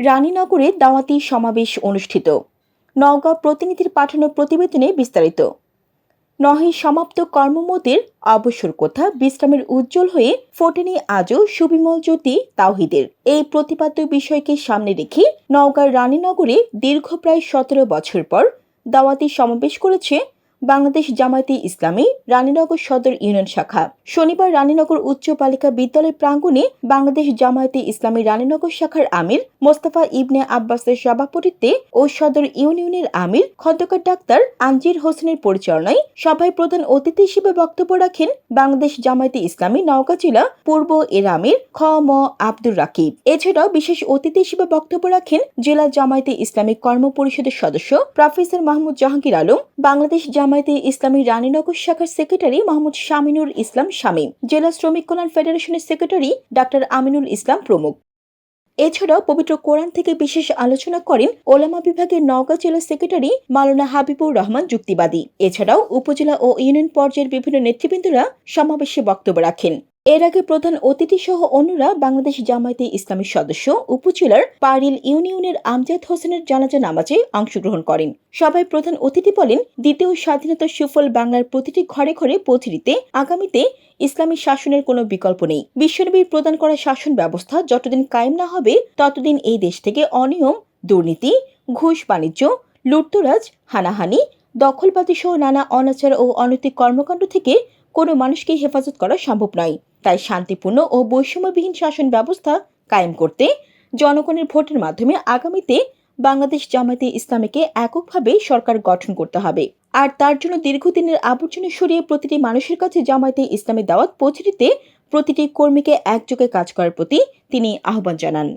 রানীনগরে দাওয়াতি সমাবেশ অনুষ্ঠিত। নওগাঁ প্রতিনিধির পাঠানো প্রতিবেদনে বিস্তারিত। নহে সমাপ্ত কর্মমতের অবসর কথা? বিশ্রামের উজ্জ্বল হয়ে ফোটেনি আজও সুবিমল জ্যোতি তাওহিদের। এই প্রতিপাদ্য বিষয়কে সামনে রেখে নওগাঁর রানীনগরে দীর্ঘ প্রায় সতেরো বছর পর দাওয়াতি সমাবেশ করেছে বাংলাদেশ জামায়াতে ইসলামী, রানীনগর সদর ইউনিয়ন শাখা। শনিবার রানীনগর উচ্চ বালিকা বিদ্যালয় প্রাঙ্গণে বাংলাদেশ জামায়াতে ইসলামী, রানীনগর শাখার আমির মোস্তফা ইবনে আব্বাসের সভাপতিত্বে ও সদর ইউনিয়নের আমির, খন্দকার ডাক্তার আঞ্জির হোসেনের পরিচালনায় সভায় প্রধান অতিথি হিসেবে বক্তব্য রাখেন বাংলাদেশ জামায়াতে ইসলামী, নওগাঁ জেলা পূর্ব এর আমির খ ম আব্দুর রাকিব। এছাড়াও বিশেষ অতিথি হিসেবে বক্তব্য রাখেন জেলা জামায়াতে ইসলামী কর্ম পরিষদের সদস্য প্রফেসর মাহমুদ জাহাঙ্গীর আলম, বাংলাদেশ জামায়াতে ইসলামী রানীনগর শাখার সেক্রেটারি মোহাম্মদ শামিনুর ইসলাম শামীম, জেলা শ্রমিক কল্যাণ ফেডারেশনের সেক্রেটারি ডাক্তার আমিনুল ইসলাম প্রমুখ। এছাড়াও পবিত্র কোরআন থেকে বিশেষ আলোচনা করেন ওলামা বিভাগের নওগাঁ জেলা সেক্রেটারি মালানা হাবিবুর রহমান যুক্তিবাদী। এছাড়াও উপজেলা ও ইউনিয়ন পর্যায়ের বিভিন্ন নেতৃবৃন্দরা সমাবেশে বক্তব্য রাখেন। এর আগে প্রধান অতিথি সহ অন্যরা বাংলাদেশ জামায়াতে ইসলামের সদস্য, উপজেলার পারিল ইউনিয়নের আমজাদ হোসেনের জানাজা নামাজে অংশগ্রহণ করেন। সভায় প্রধান অতিথি বলেন, দ্বিতীয় স্বাধীনতা সুফল বাংলার প্রতিটি ঘরে ঘরে পৌঁছে দিতে আগামীতে ইসলামী শাসনের কোনো বিকল্প নেই। বিশ্বনবীর প্রদান করা শাসন ব্যবস্থা যতদিন কায়েম না হবে, ততদিন এই দেশ থেকে অনিয়ম, দুর্নীতি, ঘুষ বাণিজ্য, লুটতরাজ, হানাহানি দখলবাদী সহ নানা অনাচার ও অনৈতিক কর্মকাণ্ড থেকে কোনো মানুষকে হেফাজত করা সম্ভব নয়। তাই শান্তিপূর্ণ ও বৈষম্যবিহীন শাসন ব্যবস্থা কায়েম করতে জনগণের ভোটের মাধ্যমে আগামীতে বাংলাদেশ জামায়াতে ইসলামীকে এককভাবে সরকার গঠন করতে হবে। আর তার জন্য দীর্ঘদিনের আবর্জনা সরিয়ে প্রতিটি মানুষের কাছে জামায়াতে ইসলামী দাওয়াত পৌঁছে দিতে প্রতিটি কর্মীকে একযোগে কাজ করার প্রতি তিনি আহ্বান জানান।